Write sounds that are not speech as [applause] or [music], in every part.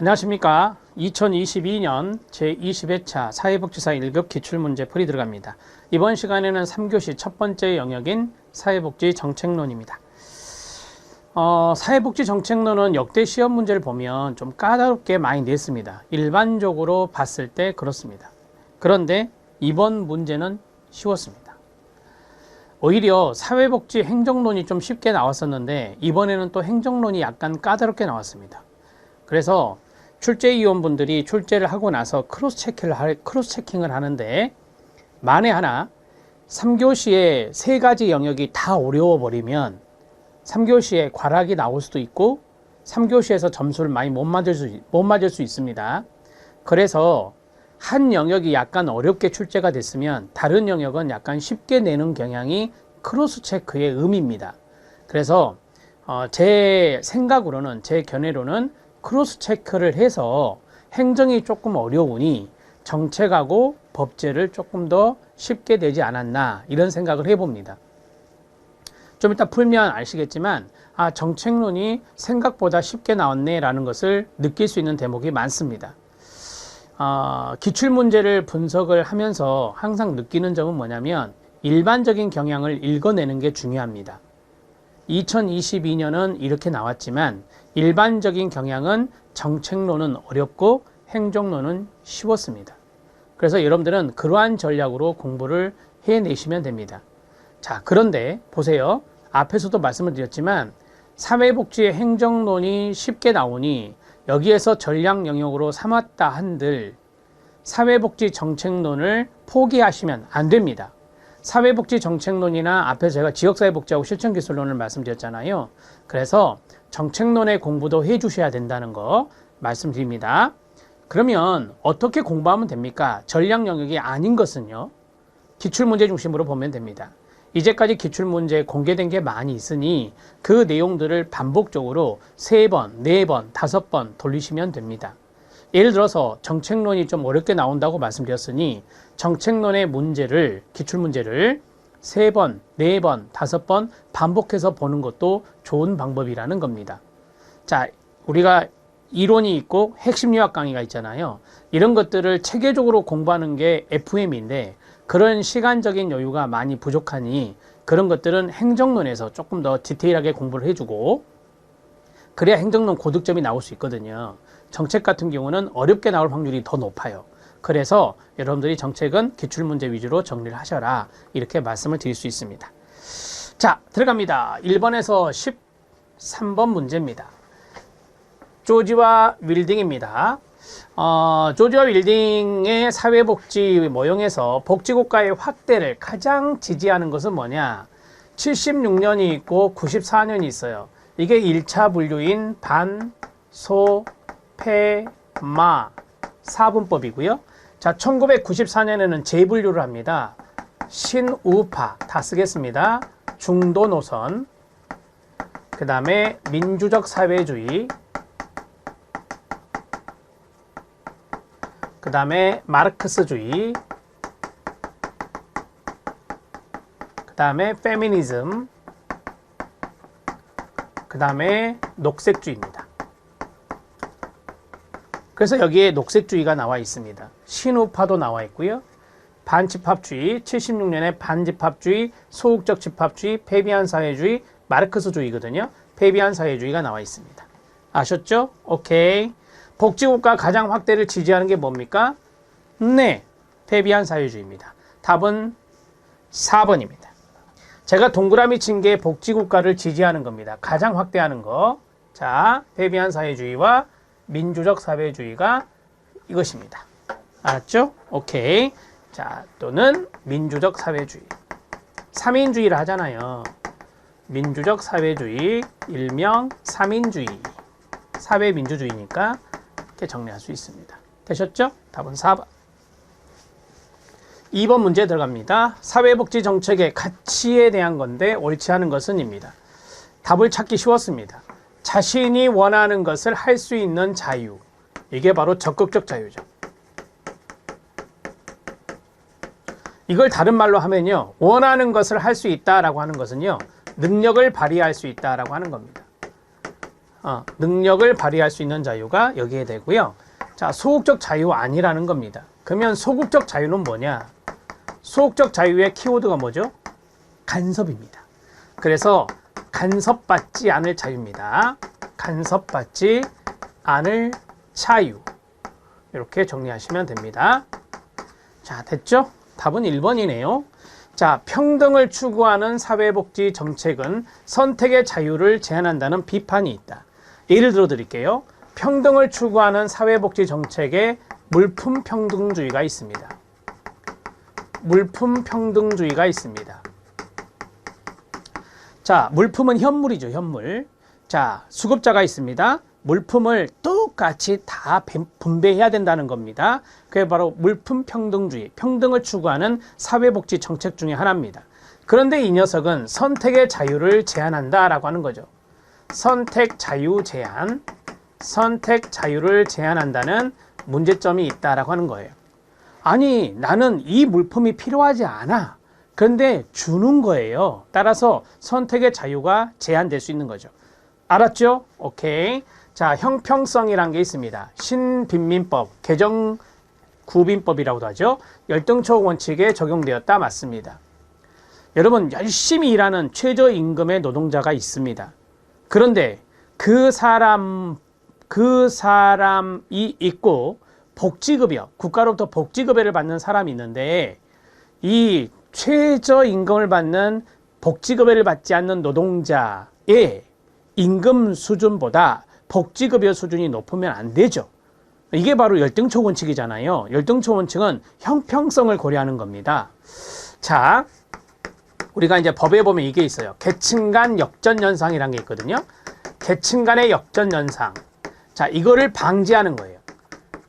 안녕하십니까. 2022년 제20회차 사회복지사 1급 기출문제 풀이 들어갑니다. 이번 시간에는 3교시 첫 번째 영역인 사회복지 정책론입니다. 어, 사회복지 정책론은 역대 시험 문제를 보면 좀 까다롭게 많이 냈습니다. 일반적으로 봤을 때 그렇습니다. 그런데 이번 문제는 쉬웠습니다. 오히려 사회복지 행정론이 좀 쉽게 나왔었는데 이번에는 또 행정론이 약간 까다롭게 나왔습니다. 그래서 출제위원분들이 출제를 하고 나서 크로스 체크를 할, 크로스 체킹을 하는데 만에 하나 3교시에 세 가지 영역이 다 어려워 버리면 3교시에 과락이 나올 수도 있고 3교시에서 점수를 많이 못 맞을 수, 못 맞을 수 있습니다. 그래서 한 영역이 약간 어렵게 출제가 됐으면 다른 영역은 약간 쉽게 내는 경향이 크로스 체크의 의미입니다. 그래서 어, 제 생각으로는 제 견해로는 크로스 체크를 해서 행정이 조금 어려우니 정책하고 법제를 조금 더 쉽게 되지 않았나 이런 생각을 해봅니다. 좀 이따 풀면 아시겠지만 아 정책론이 생각보다 쉽게 나왔네 라는 것을 느낄 수 있는 대목이 많습니다. 어, 기출 문제를 분석을 하면서 항상 느끼는 점은 뭐냐면 일반적인 경향을 읽어내는 게 중요합니다. 2022년은 이렇게 나왔지만 일반적인 경향은 정책론은 어렵고 행정론은 쉬웠습니다. 그래서 여러분들은 그러한 전략으로 공부를 해내시면 됩니다. 자, 그런데 보세요. 앞에서도 말씀을 드렸지만 사회복지의 행정론이 쉽게 나오니 여기에서 전략 영역으로 삼았다 한들 사회복지 정책론을 포기하시면 안 됩니다. 사회복지 정책론이나 앞에 제가 지역사회복지하고 실천기술론을 말씀드렸잖아요. 그래서 정책론의 공부도 해 주셔야 된다는 거 말씀드립니다. 그러면 어떻게 공부하면 됩니까? 전략 영역이 아닌 것은요. 기출문제 중심으로 보면 됩니다. 이제까지 기출문제 공개된 게 많이 있으니 그 내용들을 반복적으로 세 번, 네 번, 다섯 번 돌리시면 됩니다. 예를 들어서 정책론이 좀 어렵게 나온다고 말씀드렸으니 정책론의 문제를, 기출문제를 세 번, 네 번, 다섯 번 반복해서 보는 것도 좋은 방법이라는 겁니다. 자, 우리가 이론이 있고 핵심 유학 강의가 있잖아요. 이런 것들을 체계적으로 공부하는 게 FM인데 그런 시간적인 여유가 많이 부족하니 그런 것들은 행정론에서 조금 더 디테일하게 공부를 해주고 그래야 행정론 고득점이 나올 수 있거든요. 정책 같은 경우는 어렵게 나올 확률이 더 높아요. 그래서 여러분들이 정책은 기출문제 위주로 정리를 하셔라. 이렇게 말씀을 드릴 수 있습니다. 자, 들어갑니다. 1번에서 13번 문제입니다. 조지와 윌딩입니다. 어, 조지와 윌딩의 사회복지 모형에서 복지국가의 확대를 가장 지지하는 것은 뭐냐? 76년이 있고 94년이 있어요. 이게 1차 분류인 반, 소, 폐, 마, 사분법이고요. 자, 1994년에는 재분류를 합니다. 신우파 다 쓰겠습니다. 중도 노선, 그 다음에 민주적 사회주의, 그 다음에 마르크스주의, 그 다음에 페미니즘, 그 다음에 녹색주의입니다. 그래서 여기에 녹색주의가 나와 있습니다. 신우파도 나와 있고요. 반집합주의, 76년에 반집합주의, 소극적 집합주의, 페비안 사회주의, 마르크스주의거든요. 페비안 사회주의가 나와 있습니다. 아셨죠? 오케이. 복지국가 가장 확대를 지지하는 게 뭡니까? 네, 페비안 사회주의입니다. 답은 4번입니다. 제가 동그라미 친 게 복지국가를 지지하는 겁니다. 가장 확대하는 거. 자, 페비안 사회주의와 민주적 사회주의가 이것입니다. 알았죠? 오케이. 자, 또는 민주적 사회주의. 3인주의를 하잖아요. 민주적 사회주의, 일명 3인주의. 사회민주주의니까 이렇게 정리할 수 있습니다. 되셨죠? 답은 4번. 2번 문제 들어갑니다. 사회복지 정책의 가치에 대한 건데 옳지 않은 것은입니다. 답을 찾기 쉬웠습니다. 자신이 원하는 것을 할 수 있는 자유. 이게 바로 적극적 자유죠. 이걸 다른 말로 하면요. 원하는 것을 할 수 있다라고 하는 것은요. 능력을 발휘할 수 있다라고 하는 겁니다. 어, 능력을 발휘할 수 있는 자유가 여기에 되고요. 자, 소극적 자유 아니라는 겁니다. 그러면 소극적 자유는 뭐냐? 소극적 자유의 키워드가 뭐죠? 간섭입니다. 그래서 간섭받지 않을 자유입니다. 간섭받지 않을 자유. 이렇게 정리하시면 됩니다. 자, 됐죠? 답은 1번이네요. 자, 평등을 추구하는 사회복지 정책은 선택의 자유를 제한한다는 비판이 있다. 예를 들어 드릴게요. 평등을 추구하는 사회복지 정책에 물품 평등주의가 있습니다. 물품 평등주의가 있습니다. 자, 물품은 현물이죠, 현물. 자, 수급자가 있습니다. 물품을 똑같이 다 분배해야 된다는 겁니다. 그게 바로 물품 평등주의, 평등을 추구하는 사회복지 정책 중의 하나입니다. 그런데 이 녀석은 선택의 자유를 제한한다라고 하는 거죠. 선택 자유 제한, 선택 자유를 제한한다는 문제점이 있다라고 하는 거예요. 아니, 나는 이 물품이 필요하지 않아. 그런데 주는 거예요. 따라서 선택의 자유가 제한될 수 있는 거죠. 알았죠? 오케이. 자, 형평성이란 게 있습니다. 신빈민법, 개정 구빈법이라고도 하죠. 열등초 원칙에 적용되었다 맞습니다. 여러분, 열심히 일하는 최저임금의 노동자가 있습니다. 그런데 그 사람, 그 사람이 있고 복지급여, 국가로부터 복지급여를 받는 사람이 있는데 이 최저 임금을 받는 복지급여를 받지 않는 노동자의 임금 수준보다 복지급여 수준이 높으면 안 되죠. 이게 바로 열등초 원칙이잖아요. 열등초 원칙은 형평성을 고려하는 겁니다. 자, 우리가 이제 법에 보면 이게 있어요. 계층 간 역전 현상이라는 게 있거든요. 계층 간의 역전 현상. 자, 이거를 방지하는 거예요.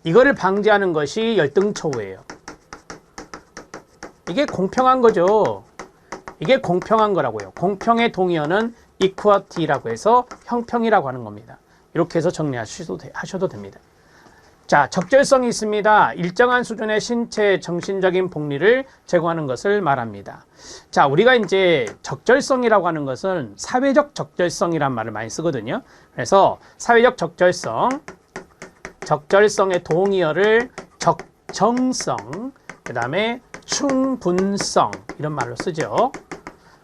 이거를 방지하는 것이 열등초예요. 이게 공평한 거죠. 이게 공평한 거라고요. 공평의 동의어는 equality라고 해서 형평이라고 하는 겁니다. 이렇게 해서 정리하셔도 됩니다. 자, 적절성이 있습니다. 일정한 수준의 신체 정신적인 복리를 제공하는 것을 말합니다. 자, 우리가 이제 적절성이라고 하는 것은 사회적 적절성이란 말을 많이 쓰거든요. 그래서 사회적 적절성, 적절성의 동의어를 적정성, 그 다음에 충분성 이런 말로 쓰죠.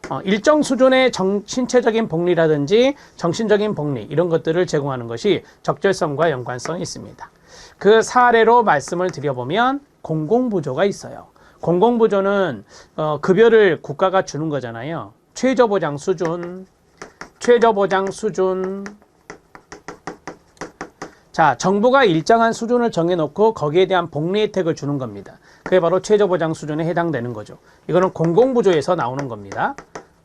어, 일정 수준의 정, 신체적인 복리라든지 정신적인 복리 이런 것들을 제공하는 것이 적절성과 연관성이 있습니다. 그 사례로 말씀을 드려보면 공공부조가 있어요. 공공부조는 어, 급여를 국가가 주는 거잖아요. 최저보장 수준, 최저보장 수준. 자, 정부가 일정한 수준을 정해놓고 거기에 대한 복리 혜택을 주는 겁니다. 그게 바로 최저보장 수준에 해당되는 거죠. 이거는 공공부조에서 나오는 겁니다.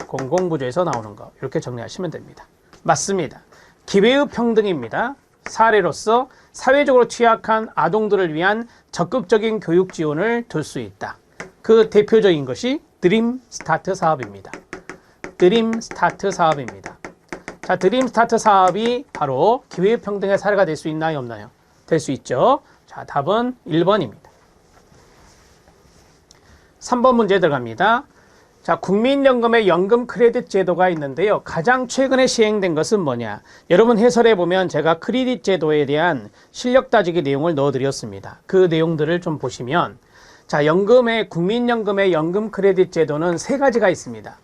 공공부조에서 나오는 거 이렇게 정리하시면 됩니다. 맞습니다. 기회의 평등입니다. 사례로서 사회적으로 취약한 아동들을 위한 적극적인 교육 지원을 둘 수 있다. 그 대표적인 것이 드림 스타트 사업입니다. 드림 스타트 사업입니다. 자, 드림 스타트 사업이 바로 기회 평등의 사례가 될 수 있나요, 없나요? 될 수 있죠. 자, 답은 1번입니다. 3번 문제 들어갑니다. 자, 국민연금의 연금 크레딧 제도가 있는데요. 가장 최근에 시행된 것은 뭐냐? 여러분 해설해 보면 제가 크레딧 제도에 대한 실력 따지기 내용을 넣어 드렸습니다. 그 내용들을 좀 보시면 자, 연금의 국민연금의 연금 크레딧 제도는 세 가지가 있습니다.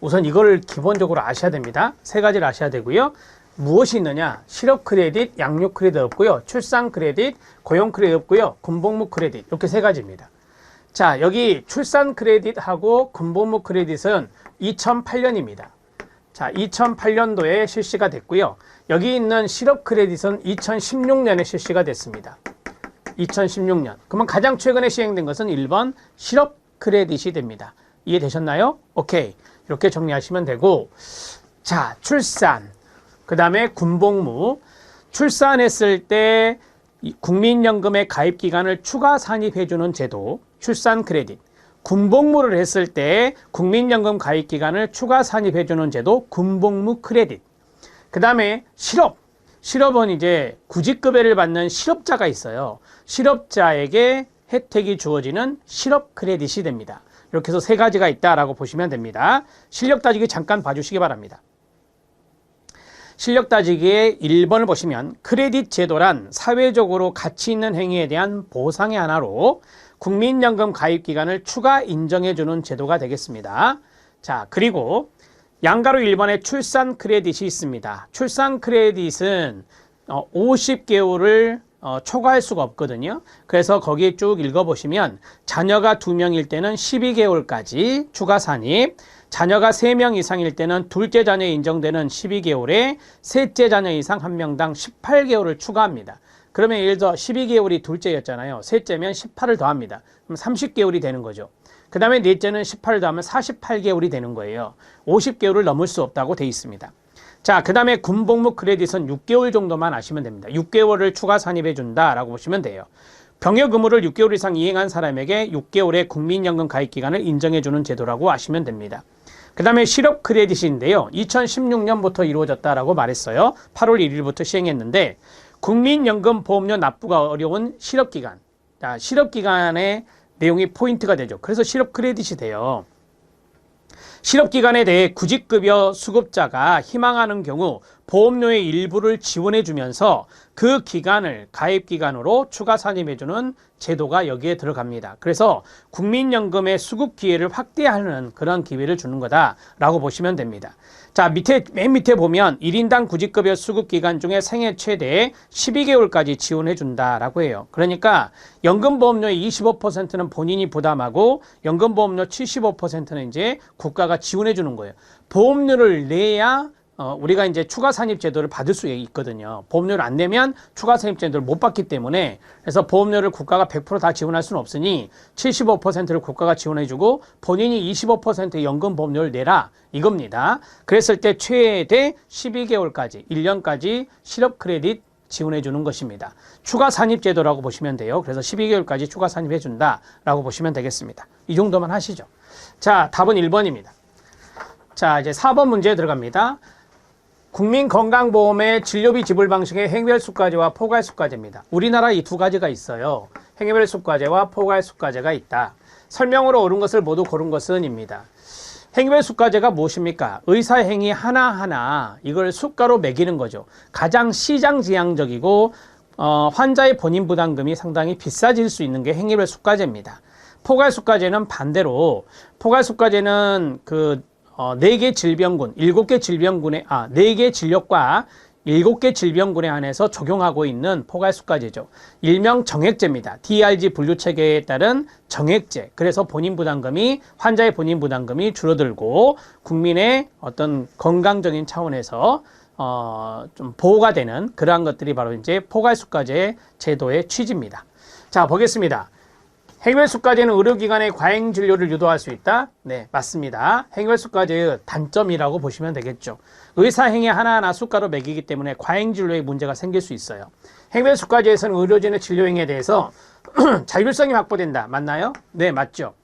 우선 이걸 기본적으로 아셔야 됩니다. 세 가지를 아셔야 되고요. 무엇이 있느냐? 실업 크레딧, 양육 크레딧 없고요. 출산 크레딧, 고용 크레딧 없고요. 군복무 크레딧 이렇게 세 가지입니다. 자, 여기 출산 크레딧하고 군복무 크레딧은 2008년입니다. 자, 2008년도에 실시가 됐고요. 여기 있는 실업 크레딧은 2016년에 실시가 됐습니다. 2016년. 그러면 가장 최근에 시행된 것은 1번 실업 크레딧이 됩니다. 이해되셨나요? 오케이. 이렇게 정리하시면 되고 자, 출산. 그 다음에 군복무. 출산했을 때 국민연금의 가입 기간을 추가 산입해주는 제도. 출산 크레딧, 군복무를 했을 때 국민연금 가입 기간을 추가 산입해주는 제도 군복무 크레딧. 그 다음에 실업. 실업은 이제 구직급여를 받는 실업자가 있어요. 실업자에게 혜택이 주어지는 실업 크레딧이 됩니다. 이렇게 해서 세 가지가 있다라고 보시면 됩니다. 실력 따지기 잠깐 봐주시기 바랍니다. 실력 따지기의 1번을 보시면 크레딧 제도란 사회적으로 가치 있는 행위에 대한 보상의 하나로 국민연금 가입 기간을 추가 인정해 주는 제도가 되겠습니다. 자, 그리고 양가로 1번에 출산 크레딧이 있습니다. 출산 크레딧은 어, 50개월을 어, 초과할 수가 없거든요. 그래서 거기 쭉 읽어보시면 자녀가 두 명일 때는 12개월까지 추가 산입, 자녀가 세 명 이상일 때는 둘째 자녀 인정되는 12개월에 셋째 자녀 이상 한 명당 18개월을 추가합니다. 그러면 예를 들어 12개월이 둘째였잖아요. 셋째면 18을 더합니다. 그럼 30개월이 되는 거죠. 그 다음에 넷째는 18을 더하면 48개월이 되는 거예요. 50개월을 넘을 수 없다고 돼 있습니다. 자, 그 다음에 군복무 크레딧은 6개월 정도만 아시면 됩니다. 6개월을 추가 산입해 준다라고 보시면 돼요. 병역 의무를 6개월 이상 이행한 사람에게 6개월의 국민연금 가입 기간을 인정해 주는 제도라고 아시면 됩니다. 그 다음에 실업 크레딧인데요. 2016년부터 이루어졌다라고 말했어요. 8월 1일부터 시행했는데 국민연금 보험료 납부가 어려운 실업기간. 자, 실업기간의 내용이 포인트가 되죠. 그래서 실업 크레딧이 돼요. 실업기간에 대해 구직급여 수급자가 희망하는 경우 보험료의 일부를 지원해 주면서 그 기간을 가입 기간으로 추가 산입해 주는 제도가 여기에 들어갑니다. 그래서 국민연금의 수급 기회를 확대하는 그런 기회를 주는 거다라고 보시면 됩니다. 자, 밑에, 맨 밑에 보면 1인당 구직급여 수급 기간 중에 생애 최대 12개월까지 지원해 준다라고 해요. 그러니까 연금 보험료의 25%는 본인이 부담하고 연금 보험료 75%는 이제 국가가 지원해 주는 거예요. 보험료를 내야 어, 우리가 이제 추가 산입 제도를 받을 수 있거든요. 보험료를 안 내면 추가 산입 제도를 못 받기 때문에 그래서 보험료를 국가가 100%다 지원할 수는 없으니 75%를 국가가 지원해주고 본인이 25%의 연금 보험료를 내라 이겁니다. 그랬을 때 최대 12개월까지 1년까지 실업 크레딧 지원해 주는 것입니다. 추가 산입 제도라고 보시면 돼요. 그래서 12개월까지 추가 산입해 준다라고 보시면 되겠습니다. 이 정도만 하시죠. 자, 답은 1번입니다. 자, 이제 4번 문제에 들어갑니다. 국민건강보험의 진료비 지불 방식의 행별 수가제와 포괄 수가제입니다. 우리나라 이 두 가지가 있어요. 행별 수가제와 포괄 수가제가 있다. 설명으로 옳은 것을 모두 고른 것은입니다. 행별 수가제가 무엇입니까? 의사 행위 하나하나 이걸 수가로 매기는 거죠. 가장 시장지향적이고 어, 환자의 본인 부담금이 상당히 비싸질 수 있는 게 행위별 수가제입니다. 포괄수가제는 반대로 포괄수가제는 그 어, 4개 질병군, 7개 질병군에, 아, 4개 진료과 7개 질병군에 한해서 적용하고 있는 포괄수가제죠. 일명 정액제입니다. DRG 분류체계에 따른 정액제. 그래서 본인 부담금이, 환자의 본인 부담금이 줄어들고 국민의 어떤 건강적인 차원에서 어, 좀 보호가 되는 그러한 것들이 바로 이제 포괄수가제 제도의 취지입니다. 자, 보겠습니다. 행vel수까지는 의료기관의 과잉 진료를 유도할 수 있다? 네, 맞습니다. 행vel수까지의 단점이라고 보시면 되겠죠. 의사 행위 하나하나 수가로 매기기 때문에 과잉 진료에 문제가 생길 수 있어요. 행vel수까지에서는 의료진의 진료 행위에 대해서 [clears throat] 자율성이 확보된다. 맞나요? 네, 맞죠.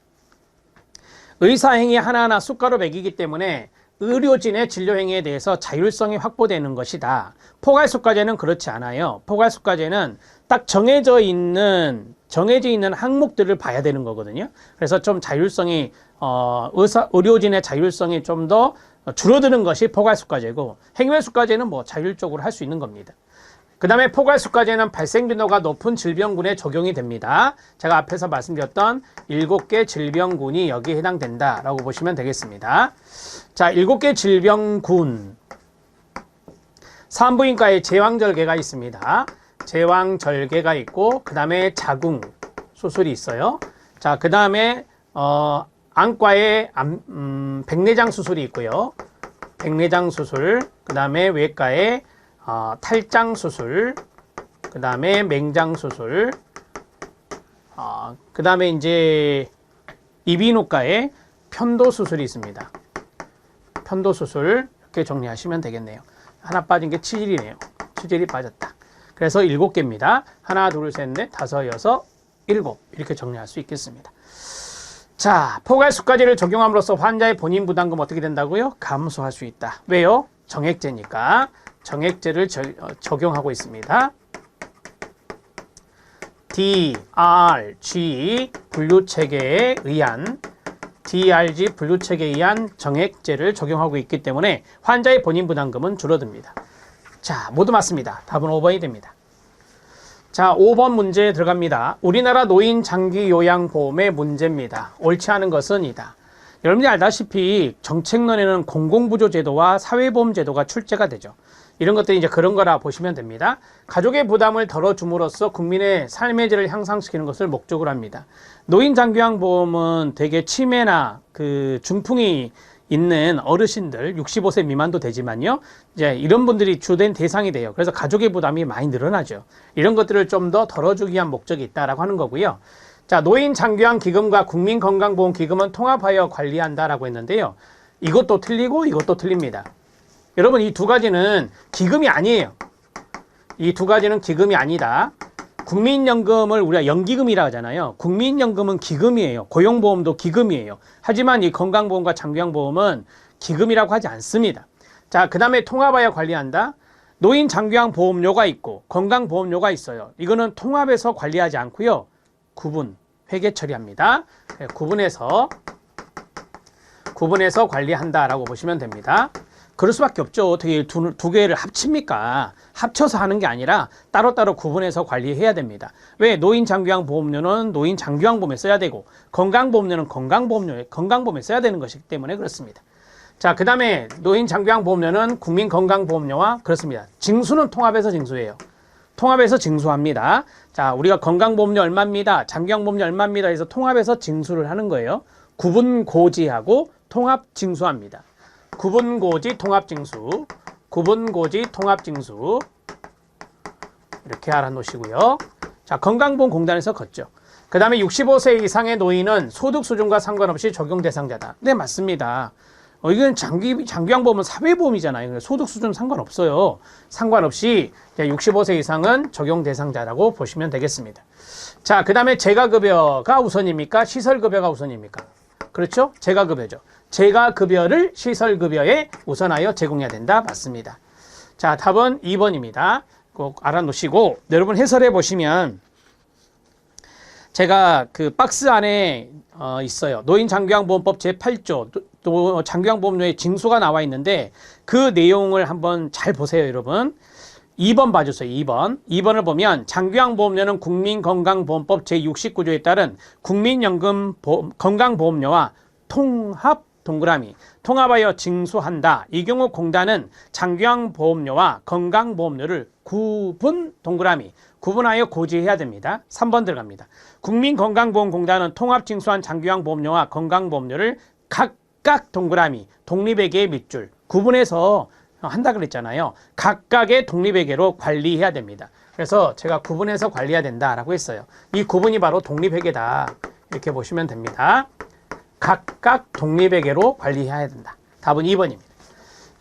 의사 행위 하나하나 수가로 매기기 때문에 의료진의 진료 행위에 대해서 자율성이 확보되는 것이다. 포괄수과제는 그렇지 않아요. 포괄수과제는 딱 정해져 있는 정해져 있는 항목들을 봐야 되는 거거든요. 그래서 좀 자율성이 어, 의사 의료진의 자율성이 좀 더 줄어드는 것이 포괄수과제고 행위수과제는 뭐 자율적으로 할 수 있는 겁니다. 그 다음에 포괄수과제는 발생 빈도가 높은 질병군에 적용이 됩니다. 제가 앞에서 말씀드렸던 7개 질병군이 여기에 해당된다 라고 보시면 되겠습니다. 자, 7개 질병군. 산부인과에 제왕절개가 있습니다. 제왕절개가 있고 그 다음에 자궁 수술이 있어요. 자, 그 다음에 어, 안과에 암, 음, 백내장 수술이 있고요. 백내장 수술, 그 다음에 외과에 어, 탈장 수술, 그 다음에 맹장 수술, 어, 그 다음에 이제 이비인후과에 편도 수술이 있습니다. 편도 수술 이렇게 정리하시면 되겠네요. 하나 빠진 게 치질이네요. 치질이 빠졌다. 그래서 일곱 개입니다. 하나, 둘, 셋, 넷, 다섯, 여섯, 일곱 이렇게 정리할 수 있겠습니다. 자, 포괄수까지를 적용함으로써 환자의 본인 부담금 어떻게 된다고요? 감소할 수 있다. 왜요? 정액제니까 정액제를 저, 어, 적용하고 있습니다. DRG 분류체계에 의한 DRG 분류체계에 의한 정액제를 적용하고 있기 때문에 환자의 본인 부담금은 줄어듭니다. 자, 모두 맞습니다. 답은 5번이 됩니다. 자, 5번 문제 들어갑니다. 우리나라 노인 장기 요양 보험의 문제입니다. 옳지 않은 것은 이다. 여러분들이 알다시피 정책론에는 공공부조 제도와 사회보험 제도가 출제가 되죠. 이런 것들이 이제 그런 거라 보시면 됩니다. 가족의 부담을 덜어줌으로써 국민의 삶의 질을 향상시키는 것을 목적으로 합니다. 노인 장기요양 보험은 대개 치매나 그 중풍이 있는 어르신들 65세 미만도 되지만요. 이제 이런 분들이 주된 대상이 돼요. 그래서 가족의 부담이 많이 늘어나죠. 이런 것들을 좀 더 덜어주기 위한 목적이 있다라고 하는 거고요. 자, 노인 장기요양 기금과 국민건강보험 기금은 통합하여 관리한다라고 했는데요. 이것도 틀리고 이것도 틀립니다. 여러분 이 두 가지는 기금이 아니에요. 이 두 가지는 기금이 아니다. 국민연금을 우리가 연기금이라 하잖아요. 국민연금은 기금이에요. 고용보험도 기금이에요. 하지만 이 건강보험과 장기요양보험은 기금이라고 하지 않습니다. 자, 그 다음에 통합하여 관리한다. 노인 장기요양 보험료가 있고 건강보험료가 있어요. 이거는 통합해서 관리하지 않고요. 구분, 회계 처리합니다. 네, 구분해서 구분해서 관리한다라고 보시면 됩니다. 그럴 수밖에 없죠. 어떻게 두, 두 개를 합칩니까? 합쳐서 하는 게 아니라 따로따로 구분해서 관리해야 됩니다. 왜? 노인 장기요양 보험료는 노인 장기요양 보험에 써야 되고 건강 보험료는 건강 보험료에 건강 보험에 써야 되는 것이기 때문에 그렇습니다. 자, 그 다음에 노인 장기요양 보험료는 국민 건강 보험료와 그렇습니다. 징수는 통합해서 징수해요. 통합해서 징수합니다. 자, 우리가 건강 보험료 얼마입니다. 장기요양 보험료 얼마입니다. 해서 통합해서 징수를 하는 거예요. 구분 고지하고 통합 징수합니다. 구분고지 통합징수, 구분고지 통합징수 이렇게 알아놓으시고요. 자, 건강보험공단에서 걷죠. 그 다음에 65세 이상의 노인은 소득 수준과 상관없이 적용 대상자다. 네, 맞습니다. 어, 이건 장기, 장기양보험은 사회보험이잖아요. 그래서 소득 수준 상관없어요. 상관없이 65세 이상은 적용 대상자라고 보시면 되겠습니다. 자, 그 다음에 재가급여가 우선입니까? 시설급여가 우선입니까? 그렇죠? 재가급여죠. 재가급여를 시설급여에 우선하여 제공해야 된다. 맞습니다. 자, 답은 2번입니다. 꼭 알아놓으시고 여러분 해설해 보시면 제가 그 박스 안에 어 있어요. 노인 장기양보험법 제8조 또 장기양보험료의 징수가 나와 있는데 그 내용을 한번 잘 보세요, 여러분. 2번 봐주세요. 2번. 2번을 보면 장기양보험료는 국민건강보험법 제69조에 따른 국민연금 보험, 건강보험료와 통합 동그라미 통합하여 징수한다. 이 경우 공단은 장기양보험료와 건강보험료를 구분 동그라미 구분하여 고지해야 됩니다. 3번 들어갑니다. 국민건강보험공단은 통합징수한 장기양보험료와 건강보험료를 각각 동그라미 독립회계의 밑줄 구분해서 한다 그랬잖아요. 각각의 독립회계로 관리해야 됩니다. 그래서 제가 구분해서 관리해야 된다라고 했어요. 이 구분이 바로 독립회계다. 이렇게 보시면 됩니다. 각각 독립회계로 관리해야 된다. 답은 2번입니다.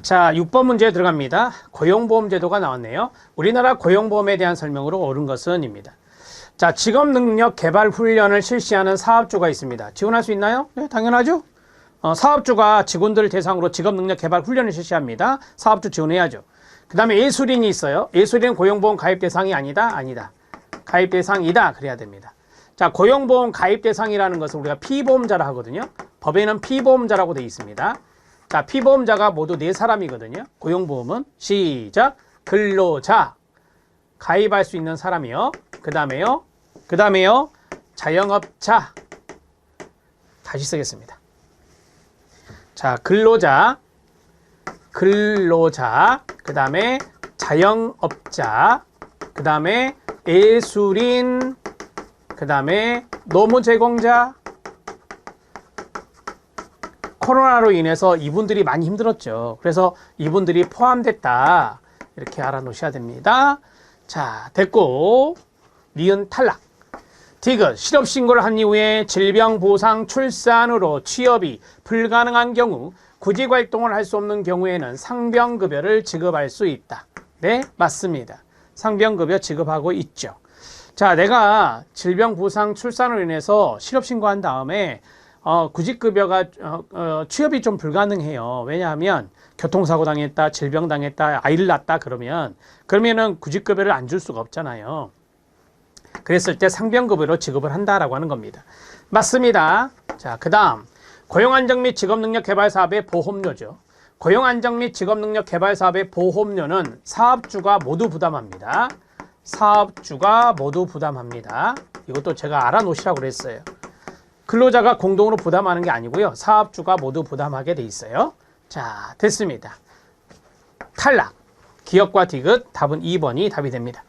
자, 6번 문제 들어갑니다. 고용보험 제도가 나왔네요. 우리나라 고용보험에 대한 설명으로 옳은 것은입니다. 자, 직업 능력 개발 훈련을 실시하는 사업주가 있습니다. 지원할 수 있나요? 네, 당연하죠. 어, 사업주가 직원들 대상으로 직업 능력 개발 훈련을 실시합니다. 사업주 지원해야죠. 그 다음에 예술인이 있어요. 예술인 고용보험 가입 대상이 아니다? 아니다. 가입 대상이다. 그래야 됩니다. 자, 고용보험 가입 대상이라는 것은 우리가 피보험자라 하거든요. 법에는 피보험자라고 되어 있습니다. 자, 피보험자가 모두 네 사람이거든요. 고용보험은 시작. 근로자. 가입할 수 있는 사람이요. 그 다음에요. 그 다음에요. 자영업자. 다시 쓰겠습니다. 자, 근로자. 근로자. 그 다음에 자영업자. 그 다음에 예술인. 그 다음에 노무 제공자. 코로나로 인해서 이분들이 많이 힘들었죠. 그래서 이분들이 포함됐다. 이렇게 알아놓으셔야 됩니다. 자, 됐고, 니은 탈락. 디귿, 실업 신고를 한 이후에 질병 보상 출산으로 취업이 불가능한 경우 구직 활동을 할 수 없는 경우에는 상병급여를 지급할 수 있다. 네, 맞습니다. 상병급여 지급하고 있죠. 자, 내가 질병 보상 출산으로 인해서 실업 신고한 다음에 어, 구직급여가 어, 어, 취업이 좀 불가능해요. 왜냐하면 교통사고 당했다, 질병 당했다, 아이를 낳았다 그러면 그러면은 구직급여를 안 줄 수가 없잖아요. 그랬을 때 상병급여로 지급을 한다라고 하는 겁니다. 맞습니다. 자, 그다음 고용안정 및 직업능력 개발 사업의 보험료죠. 고용 안정 및 직업 능력 개발 사업의 보험료는 사업주가 모두 부담합니다. 사업주가 모두 부담합니다. 이것도 제가 알아놓으시라고 그랬어요. 근로자가 공동으로 부담하는 게 아니고요. 사업주가 모두 부담하게 돼 있어요. 자, 됐습니다. 탈락. 기업과 디귿 답은 2번이 답이 됩니다.